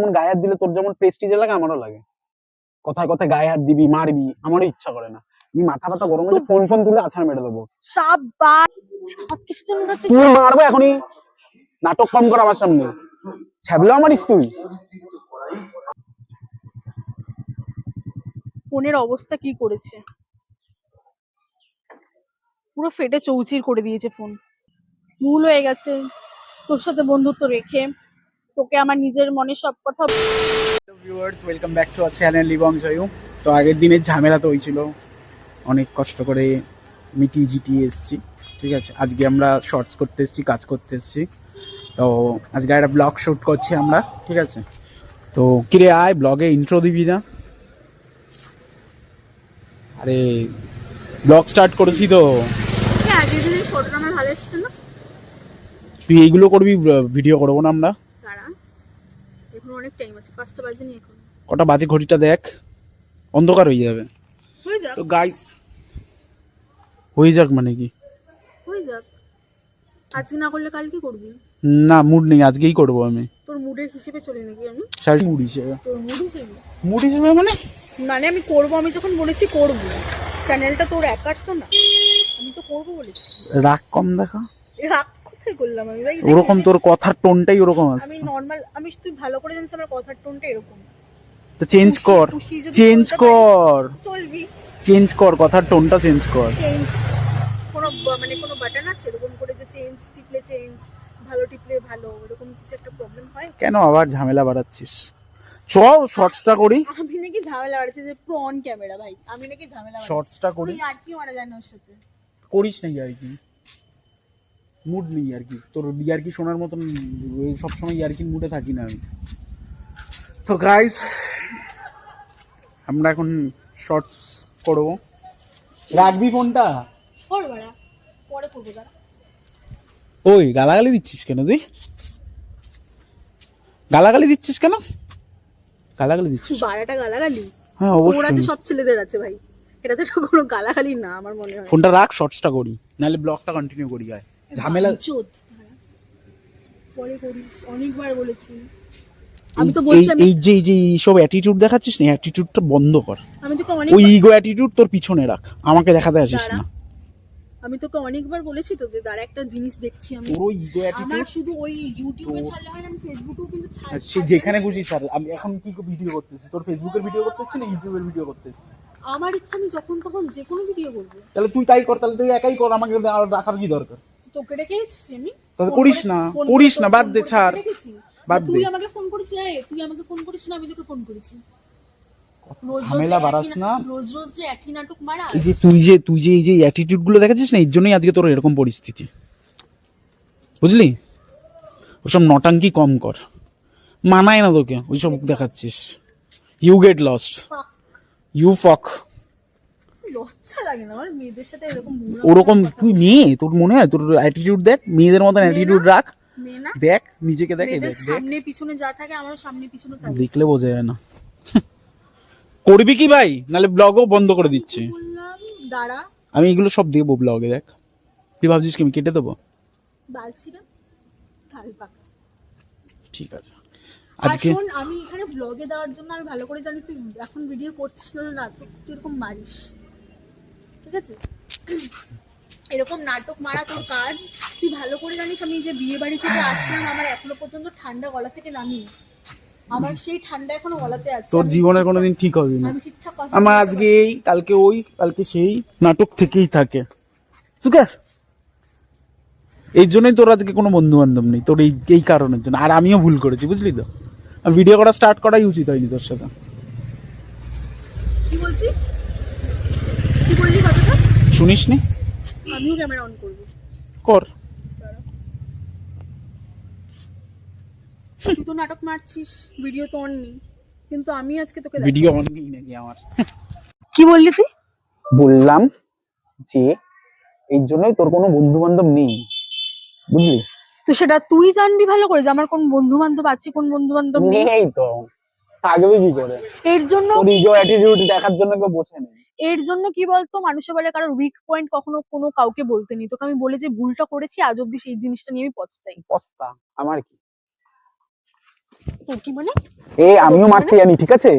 যেমন গায়ে হাত দিলে তোর যেমন প্রেস্টিজে লাগে আমারও লাগে। কথায় কথায় গায়ে হাত দিবি মারবি আমারও ইচ্ছা করে না। আমি মাথা ব্যথা গরম হচ্ছে ফোন ফোন তুলে আছাড় মেরে দেবো। তুই মারবো এখনই। নাটক কম কর আমার সামনে। ছ্যাবলা মারিস তুই। ফোনের অবস্থা কি করেছে? পুরো ফেটে চৌচির করে দিয়েছে ফোন। ভুল হয়ে গেছে। তোর সাথে বন্ধুত্ব রেখে তোকে আমার নিজের মনে সব কথা viewers welcome back to our channel লিবং জয়ু তো আগের দিনের ঝামেলা তো হয়েছিল। অনেক কষ্ট করে মিটিয়ে জিটিয়ে এসেছি। ঠিক আছে আজকে আমরা শর্টস করতে এসেছি কাজ করতে এসেছি। তো আজকে একটা ব্লগ শুট করছি আমরা ঠিক আছে? তো কিরে আয় ব্লগে ইন্ট্রো দিবি না? আরে ব্লগ স্টার্ট করেছি তো। না। তুই এইগুলো করবি ভিডিও করব না আমরা? অনেক টাইম আছে পাঁচটা বাজেনি এখন। কটা বাজে ঘড়িটা দেখ। অন্ধকার হয়ে যাবে। হয়ে যাক। তো গাইস হয়ে যাক মানে কি? হয়ে যাক। আজকে না করলে কাল কি করবি? না মুড নেই আজকেই করব আমি। তোর মুডের হিসেবে চলি নাকি আমি? শাড়ি মুড হিসেবে। তোর মুড হিসেবে? মুড হিসেবে মানে? মানে আমি করব আমি যখন বলেছি করব। চ্যানেলটা তোর একার তো না। আমি তো করব বলেছি। রাগ কম দেখা। রাগ কোথায় করলাম আমি। ভাই ওরকম তোর কথার টোনটাই ওরকম আমি আসছে নর্মাল আমি তুই ভালো করে জানিস আমার কথার টোনটা এরকম। তো চেঞ্জ কর। চেঞ্জ কর। চলবি। চেঞ্জ কর কথার টোনটা চেঞ্জ কর। চেঞ্জ কোনো মানে কোনো বাটন আছে এরকম করে যে চেঞ্জ টিপলে চেঞ্জ ভালো টিপলে ভালো এরকম কিছু একটা প্রবলেম হয়? কেন আবার ঝামেলা বাড়াচ্ছিস? চ শর্টসটা করি। আমি নাকি ঝামেলা বাড়ছে যে প্রো অন ক্যামেরা ভাই। আমি নাকি ঝামেলা বাড়াচ্ছি। শর্টসটা করি। আর কি মারা যায় না ওর সাথে? করিস নাকি আর কি? মুড নেই আর কি। তোর ইয়ার কি শোনার মতন সবসময় ইয়ার কি মুডে থাকি না আমি। তো গাইস আমরা এখন শর্টস করব রাখবি ফোনটা? পরে করব ওই গালাগালি দিচ্ছিস কেন তুই? গালাগালি দিচ্ছিস কেন? গালাগালি দিচ্ছিস? বারাটা গালাগালি? হ্যাঁ তোর আছে সব ছেলেদের আছে ভাই। এটা তো কোনো গালাগালি না আমার মনে হয়। ফোনটা রাখ শর্টসটা করি। নাহলে ব্লগটা কন্টিনিউ করি আয়। ঝামেলা পরে করিস অনেকবার বলেছি। আমি তো এই- বলছি এই যে এই যে সব অ্যাটিটিউড দেখাচ্ছিস না অ্যাটিটিউডটা বন্ধ কর। আমি তোকে অনেক ওই ইগো অ্যাটিটিউড তোর পিছনে রাখ। আমাকে দেখাতে আসিস না। আমি তোকে অনেকবার বলেছি তো যে দাঁড়া একটা জিনিস দেখছি আমি। ইগো আমার অ্যাটিটিউড শুধু ওই ইউটিউবে ছাড়লে হয় না আমি ফেসবুকেও কিন্তু ছাড় সে যেখানে খুশি স্যার আমি এখন কি ভিডিও করতেছি? তোর ফেসবুকের ভিডিও করতেছিস না ইউটিউবের ভিডিও করতেছিস আমার ইচ্ছা আমি যখন তখন যে কোনো ভিডিও করব। তাহলে তুই তাই কর তাহলে তুই একাই কর আমাকে আর রাখার কি দরকার? তোকে আমি। তাহলে করিস না, করিস না, বাদ দে, ছাড়। বাদ তুই আমাকে ফোন করেছিস এই, তুই আমাকে ফোন করিস না আমি তোকে ফোন করেছি ঝামেলা বাড়াস না। রোজ রোজ যে একই নাটক মারা এই যে তুই যে তুই যে এই যে অ্যাটিটিউডগুলো দেখাচ্ছিস না এর জন্যই আজকে তোর এরকম পরিস্থিতি। বুঝলি? ওসব নটাঙ্কি কম কর। মানায় না তোকে ওইসব দেখাচ্ছিস। You get lost you fuck লজ্জা লাগে না? আমার মেয়েদের সাথে এরকম ওরকম তুই মেয়ে তোর মনে হয়? তোর অ্যাটিটিউড দেখ মেয়েদের মতন অ্যাটিটিউড রাখ। না। দেখ নিজেকে দেখ দেখ সামনে পিছনে যা থাকে আমার সামনে পিছনে থাকে। দেখলে বোঝা যায় না। করবি কি ভাই? নালে ব্লগও বন্ধ করে দিচ্ছে। দাঁড়া। আমি এগুলো সব দেবো ব্লগে দেখ। তুই ভাবছিস কি আমি কেটে দেবো? ঠিক আছে। আজকে আমি এখানে ব্লগে দেওয়ার জন্য আমি ভালো করে জানি তুই এখন ভিডিও করছিস না নাটক তুই এরকম মারিস। ঠিক আছে? এরকম নাটক মারা তোর কাজ। তুই ভালো করে জানিস আমি যে বিয়ে বাড়ি থেকে আসলাম আমার এখনও পর্যন্ত ঠান্ডা গলা থেকে নামিনি। আমার সেই ঠান্ডা এখনও গলাতে আছে। তোর জীবনে কোনোদিন ঠিক হবে না। আমি ঠিকঠাক কথা আমার আজকে এই কালকে ওই কালকে সেই নাটক থেকেই থাকে। সুকার এই জন্যই তোর আজকে কোনো বন্ধু বান্ধব নেই তোর এই এই কারণের জন্য। আর আমিও ভুল করেছি বুঝলি তো? ভিডিও করা স্টার্ট করাই উচিত হয়নি তোর সাথে। কি বলছিস? শুনিস নি আমিও ক্যামেরা অন করব। কর। তুই তো নাটক মারছিস ভিডিও তো অন নেই। কিন্তু আমি আজকে তোকে ভিডিও অন নেই নাকি আমার? কি বললি তুই? বললাম যে এই জন্যই তোর কোনো বন্ধু বান্ধব নেই। বুঝলি? তো সেটা তুই জানবি ভালো করে যে আমার কোন বন্ধু বান্ধব আছে কোন বন্ধু বান্ধব নেই? নেই তো। থাকবে কি করে? এর জন্য তোর ইগো অ্যাটিটিউড দেখার জন্য কেউ বসে নেই। এর জন্য কি বলতো? মানুষের বলে কারোর উইক পয়েন্ট কখনো কোনো কাউকে বলতে নেই। তোকে আমি বলে যে ভুলটা করেছি আজ অব্দি সেই জিনিসটা নিয়ে আমি পছতাই পস্তা? আমার কি? তোর কি মানে? এ আমিও মারতে জানি ঠিক আছে?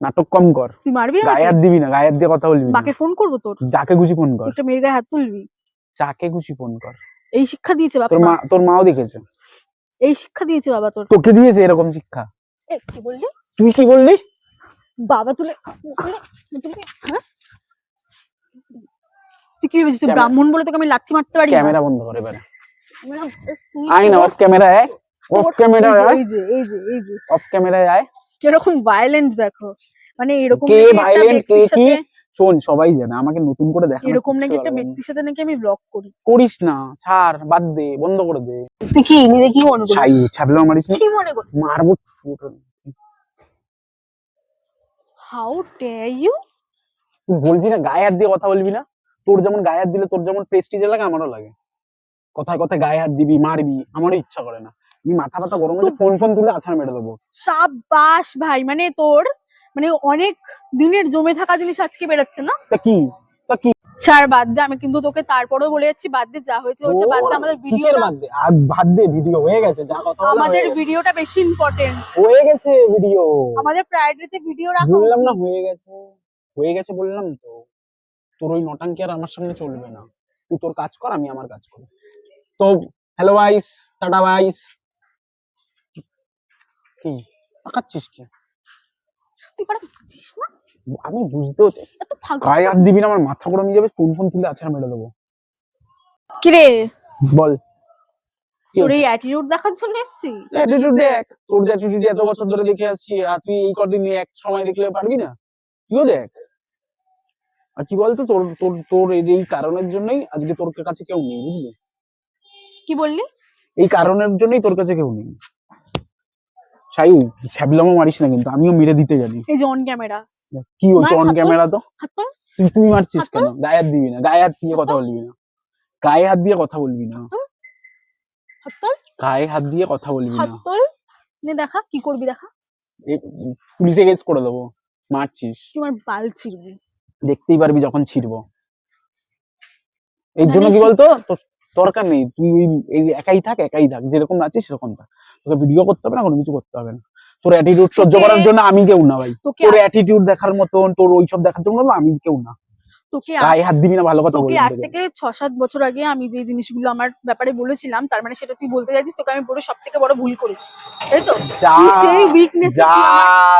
নাটক কম কর। তুই মারবি গায়ে হাত দিবি না গায়ে হাত দিয়ে কথা বলবি মাকে ফোন করব তোর? যাকে খুশি ফোন কর। একটা মেয়ের গায়ে হাত তুলবি? যাকে খুশি ফোন কর। এই শিক্ষা দিয়েছে বাবা তোর মা তোর মাও দেখেছে। এই শিক্ষা দিয়েছে বাবা তোর। তোকে দিয়েছে এরকম শিক্ষা। এ, কি বললি? তুই কি বললি? বাবা তুলে হ্যাঁ? তুই কি ভেবেছিস তুই ব্রাহ্মণ বলে তোকে আমি লাথি মারতে পারি? ক্যামেরা বন্ধ করে এবারে ক্যামেরা, আয় না অফ ক্যামেরা আয়। অফ ক্যামেরা এই আয়। এই যে এই যে এই যে। অফ আয়। কীরকম ভায়োলেন্স দেখো। মানে এরকম কে একটা কে কি? শোন সবাই জানে আমাকে নতুন করে দেখা এরকম নাকি একটা ব্যক্তির সাথে নাকি আমি ব্লক করি? করিস না ছাড় বাদ দে বন্ধ করে দে। তুই কি নিজে কি মনে ছাই করিস ছাবলো মারিস কি মনে করিস? মারবো ছোট- হাউ ডেয়ার ইউ তুই বলছি না গায়ে হাত দিয়ে কথা বলবি না। তোর যেমন গায়ে হাত দিলে তোর যেমন প্রেস্টিজে লাগে আমারও লাগে। কথায় কথায় গায়ে হাত দিবি মারবি আমারও ইচ্ছা করে না। আমি মাথা ব্যথা গরম হচ্ছে ফোন ফোন তুলে আছাড় মেরে দেবো। সাবাস ভাই মানে তোর মানে অনেক দিনের জমে থাকা জিনিস আজকে বেরোচ্ছে না? তা কি? তা কি? ছাড় বাদ দে আমি কিন্তু তোকে তারপরেও বলে যাচ্ছি বাদ দে যা হয়েছে হয়েছে বাদ দে আমাদের কিসের বাদ দে? আর বাদ দে ভিডিও হয়ে গেছে যা কথা বলা আমাদের হয়ে গেছে। ভিডিওটা বেশি ইম্পর্টেন্ট হয়ে গেছে ভিডিও আমাদের প্রায়োরিটিতে ভিডিও রাখা বললাম না উচিত। হয়ে গেছে। হয়ে গেছে বললাম তো। তোর ওই নটাঙ্কি আর আমার সামনে চলবে না? তুই তোর কাজ কর আমি আমার কাজ করি। তো হ্যালো ভাইস টাটা ভাইস কি? তাকাচ্ছিস কি? তুই পারা না? আমি বুঝতেও চাই। এত ফালতু গায়ে হাত দিবি না আমার মাথা গরম হয়ে যাবে ফোন ফোন তুলে আছাড় মেরে দেবো। কিরে? বল। তোর এই অ্যাটিটিউড দেখার জন্য এসেছি? অ্যাটিটিউড দেখ তোর যে অ্যাটিটিউড এত বছর ধরে দেখে আসছি আর তুই এই কদিন এক সময় দেখলে পারবি না? তুইও দেখ। আর কি বলতো তোর তোর তোর এই এই কারণের জন্যই আজকে তোর কাছে কেউ নেই বুঝলি? কি বললি? এই কারণের জন্যই তোর কাছে কেউ নেই। সাইউ ছ্যাবলামো মারিস না কিন্তু আমিও মেরে দিতে জানি। এই যে অন ক্যামেরা কি হচ্ছে অন ক্যামেরা তো? তুই তুই মারছিস কেন? গায়ে হাত দিবি না। গায়ে হাত দিয়ে কথা বলবি না। গায়ে হাত দিয়ে কথা বলবি না। গায়ে হাত দিয়ে কথা বলবি না। নে দেখা কি করবি দেখা? পুলিশে কেস করে দেবো। মারছিস। তুই আমার বাল ছিড়বি। দেখতেই পারবি যখন ছিড়বো। এই জন্য কি বলতো? তোর দরকার নেই। তুই এই একাই থাক একাই থাক। যেরকম আছিস সেরকম থাক। তোকে ভিডিও করতে হবে না কোনো কিছু করতে হবে না। তোর অ্যাটিটিউড সহ্য করার জন্য আমি কেউ না ভাই। তোর অ্যাটিটিউড দেখার মতন তোর ওইসব দেখার জন্য আমি কেউ না। তোকে আজ- গায়ে হাত দিবি না ভালো কথা আজ থেকে ছ সাত বছর আগে আমি যে জিনিসগুলো আমার ব্যাপারে বলেছিলাম তার মানে সেটা তুই বলতে তোকে আমি বড় ভুল করেছি। তাই তো? সেই উইকনেস যা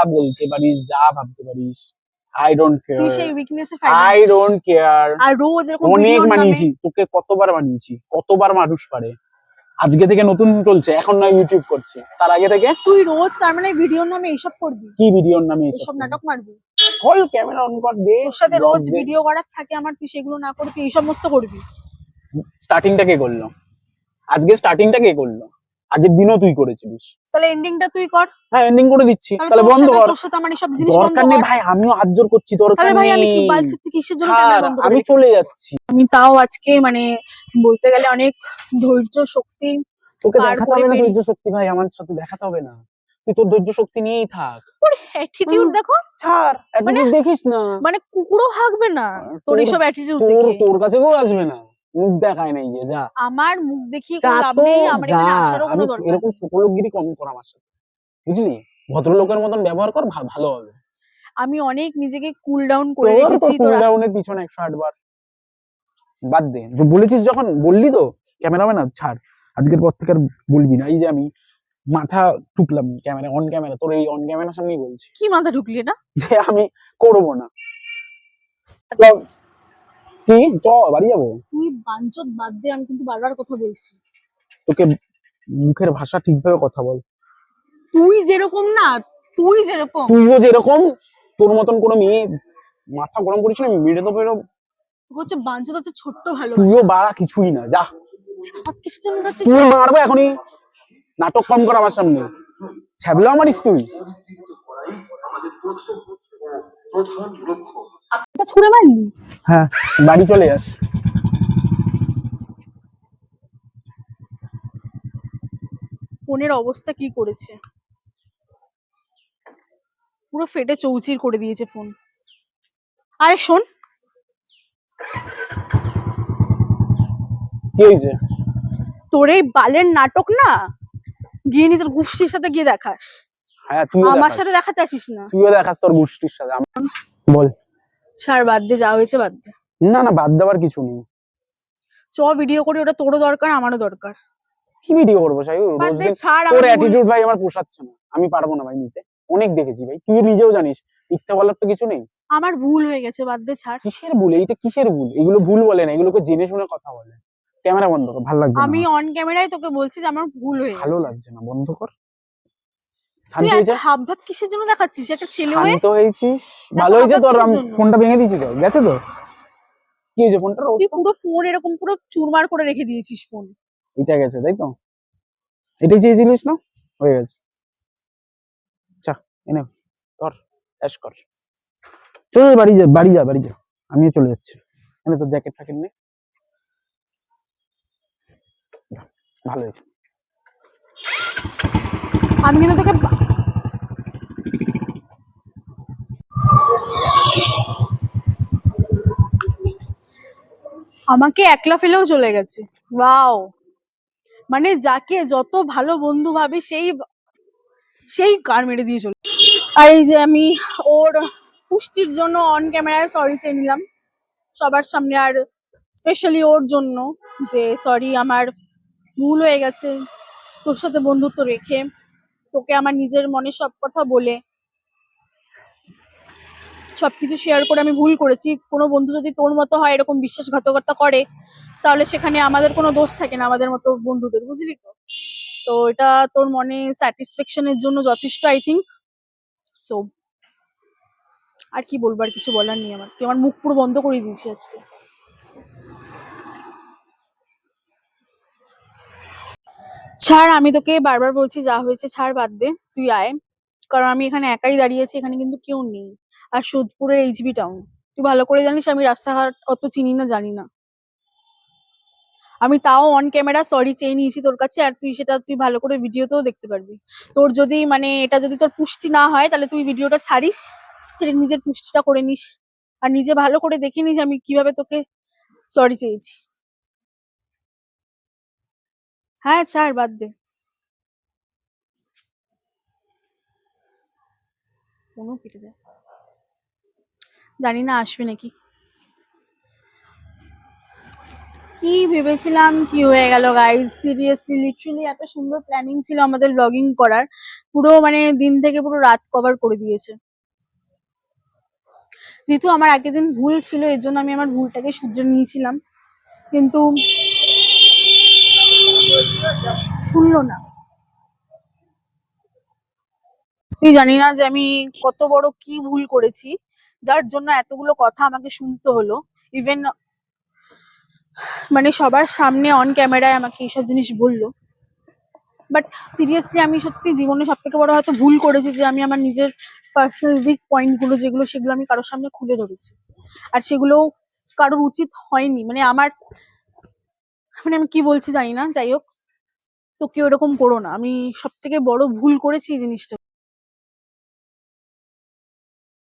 বলতে পারিস যা ভাবতে পারিস আই ডোন্ট তুই সেই উইকনেসে আই ডোন্ট কেয়ার আর রোজ এরকম অনেক মানিয়েছি তোকে কতবার মানিয়েছি কতবার মানুষ পারে। আজকে থেকে নতুন চলছে এখন না ইউটিউব করছি। তার আগে থেকে তুই রোজ তার মানে ভিডিওর নামে এইসব করবি? কি ভিডিওর নামে এইসব নাটক মারবি? হল ক্যামেরা অন কর দে তোর সাথে রোজ ভিডিও করার থাকে আমার তুই সেগুলো না করে তুই এই সমস্ত করবি স্টার্টিংটা কে করল? আজকে স্টার্টিংটা কে করল? আগের দিনও তুই করেছিলিস। তাহলে এন্ডিংটা তুই কর। হ্যাঁ এন্ডিং করে দিচ্ছি। তাহলে বন্ধ কর। তোর সাথে আমার এসব জিনিস বন্ধ দরকার নেই ভাই আমিও হাত জোর করছি দরকার তাহলে ভাই আমি কি নেই। বাল ছিটতে কিসের জন্য ক্যামেরা ছাড়, বন্ধ আমি চলে যাচ্ছি। আমি তাও আজকে মানে বলতে গেলে অনেক ধৈর্য শক্তি তোকে দেখাতে হবে না ধৈর্য শক্তি ভাই আমার সাথে দেখাতে হবে না। তুই তোর ধৈর্য শক্তি নিয়েই থাক। অ্যাটিটিউড দেখো। ছাড় attitude দেখিস না। মানে কুকুরও হাঁকবে না তোর এইসব অ্যাটিটিউড দেখে। তোর কাছেও আসবে না। মুখ দেখায় নাই যে যা। আমার মুখ দেখিয়ে কোনো লাভ নেই আমার এখানে আসারও কোনো দরকার এরকম ছোট লোকগিরি কম কর আমার সাথে। বুঝলি? ভদ্রলোকের মতন ব্যবহার কর ভালো হবে। আমি অনেক নিজেকে কুল ডাউন করে রেখেছি তো এর পিছনে একশো আট বার। বাদ দে। বলেছিস যখন বললি তো? ক্যামেরাম্যান না ছাড়। আজকের পর থেকে আর বলবি না। এই যে আমি মাথা টুকলাম ক্যামেরা অন ক্যামেরা। তোর এই অন ক্যামেরার সামনেই বলছি। কি মাথা ঢুকলি না যে আমি করব না। চ, কি? চ বাড়ি যাব। তুই বাঞ্চত বাদ দে আমি কিন্তু বারবার কথা বলছি। তোকে মুখের ভাষা ঠিকভাবে কথা বল। তুই যেরকম না তুই যেরকম। তুইও যেরকম তোর মতন কোনো মেয়ে মাথা গরম করিস না মেরে দেবো এরকম। তুই হচ্ছে বাঞ্চত হচ্ছে ছোট্ট ভালো তুইও বাড়া কিছুই না যা। তুই মারবো এখনই। নাটক কম কর আমার সামনে। ছ্যাবলা মারিস তুই। ছুড়ে মারলি? হ্যাঁ বাড়ি চলে যাস। ফোনের অবস্থা কি করেছে? পুরো ফেটে চৌচির করে দিয়েছে ফোন। আরে শোন। কি হয়েছে? তোর এই বালের নাটক না গিয়ে নিজের গুষ্টির সাথে গিয়ে দেখাস। হ্যাঁ তুই আমার সাথে দেখাতে আসিস না। তুইও দেখাস তোর গুষ্টির সাথে। বল। ছাড় বাদ দে যা হয়েছে বাদ দে। না না বাদ দেওয়ার কিছু নেই। চ ভিডিও করে ওটা তোরও দরকার আমারও দরকার। কি ভিডিও করব সাই বাদ দে ছাড় তোর অ্যাটিটিউড ভাই আমার পোষাচ্ছে না। আমি পারব না ভাই নিতে। অনেক দেখেছি ভাই তুই নিজেও জানিস মিথ্যা বলার তো কিছু নেই। আমার ভুল হয়ে গেছে বাদ দে ছাড়। কিসের ভুল? এইটা কিসের ভুল? এগুলো ভুল বলে না এগুলোকে জেনে শুনে কথা বলে। ক্যামেরা বন্ধ কর ভালো লাগছে আমি অন ক্যামেরায় তোকে বলছি যে আমার ভুল হয়ে ভালো লাগছে না বন্ধ কর। শান্তি হয়েছে হাব ভাব কিসের জন্য দেখাচ্ছিস? একটা ছেলে হয়ে? শান্ত হয়েছিস? ভালো হয়েছে তোর? আমি ফোনটা ভেঙে দিয়েছি তো। গেছে তো? কি হয়েছে ফোনটার তুই পুরো ফোন এরকম পুরো চুরমার করে রেখে দিয়েছিস ফোন। এটা গেছে তাই তো? এটাই চেয়েছিলিস না? হয়ে গেছে। চা এনে কর অ্যাশ কর। চল বাড়ি যা বাড়ি যা বাড়ি যা। আমিও চলে যাচ্ছি। এনে তোর জ্যাকেট ফ্যাকেট নে। ভালো হয়েছে। আমি কিন্তু তোকে আমাকে একলা ফেলেও চলে গেছে। ওয়াও। মানে যাকে যত ভালো বন্ধু ভাবে, সেই সেই কার মেরে দিয়ে চলে। আর এই যে আমি ওর পুষ্টির জন্য অন ক্যামেরায় সরি চেয়ে নিলাম। সবার সামনে আর স্পেশালি ওর জন্য যে সরি আমার ভুল হয়ে গেছে। তোর সাথে বন্ধুত্ব রেখে তোকে আমার নিজের মনে সব কথা বলে, সবকিছু শেয়ার করে আমি ভুল করেছি। কোনো বন্ধু যদি তোর মতো হয়, এরকম বিশ্বাসঘাতকতা করে, তাহলে সেখানে আমাদের কোনো দোষ থাকে না আমাদের মতো বন্ধুদের, বুঝলি তো? তো এটা তোর মনে স্যাটিসফ্যাকশনের জন্য যথেষ্ট আই থিঙ্ক সো আর কি বলব, আর কিছু বলার নেই আমার। তুই আমার মুখ পুরো বন্ধ করে দিয়েছি আজকে। ছাড়, আমি তোকে বারবার বলছি যা হয়েছে ছাড় বাদ দে, তুই আয়। কারণ আমি এখানে একাই দাঁড়িয়েছি, এখানে কিন্তু কেউ নেই। আর সোদপুরের এইচবি টাউন তুই ভালো করে জানিস আমি রাস্তাঘাট অত চিনি না, জানি না। আমি তাও অন ক্যামেরা সরি চেয়ে নিয়েছি তোর কাছে, আর তুই সেটা, তুই ভালো করে ভিডিওতেও দেখতে পারবি। তোর যদি মানে এটা যদি তোর পুষ্টি না হয়, তাহলে তুই ভিডিওটা ছাড়িস সেটা নিজের পুষ্টিটা করে নিস। আর নিজে ভালো করে দেখে নিস আমি কীভাবে তোকে সরি চেয়েছি। হ্যাঁ ছাড়, বাদ দে। কেটে যায়। জানি না, আসবে নাকি। কি ভেবেছিলাম, কি হয়ে গেল গাইজ সিরিয়াসলি লিটারালি এত সুন্দর প্ল্যানিং ছিল আমাদের ব্লগিং করার। পুরো মানে দিন থেকে পুরো রাত কভার করে দিয়েছে। যেহেতু আমার আগের দিন ভুল ছিল, এর জন্য আমি আমার ভুলটাকে শুধরে নিয়েছিলাম। কিন্তু শুনলো না। জানি না যে আমি কত বড় কি ভুল করেছি, যার জন্য এতগুলো কথা আমাকে শুনতে হলো। ইভেন মানে সবার সামনে অন ক্যামেরায় আমাকে এইসব জিনিস বলল। বাট সিরিয়াসলি আমি সত্যি জীবনে সব থেকে বড় হয়তো ভুল করেছি যে আমি আমার নিজের পার্সোনাল উইক পয়েন্টগুলো যেগুলো, সেগুলো আমি কারোর সামনে খুলে ধরেছি। আর সেগুলো কারোর উচিত হয়নি। মানে আমার মানে আমি কি বলছি জানি না। যাই হোক তো কেউ এরকম করো না। আমি সব থেকে বড় ভুল করেছি এই জিনিসটা।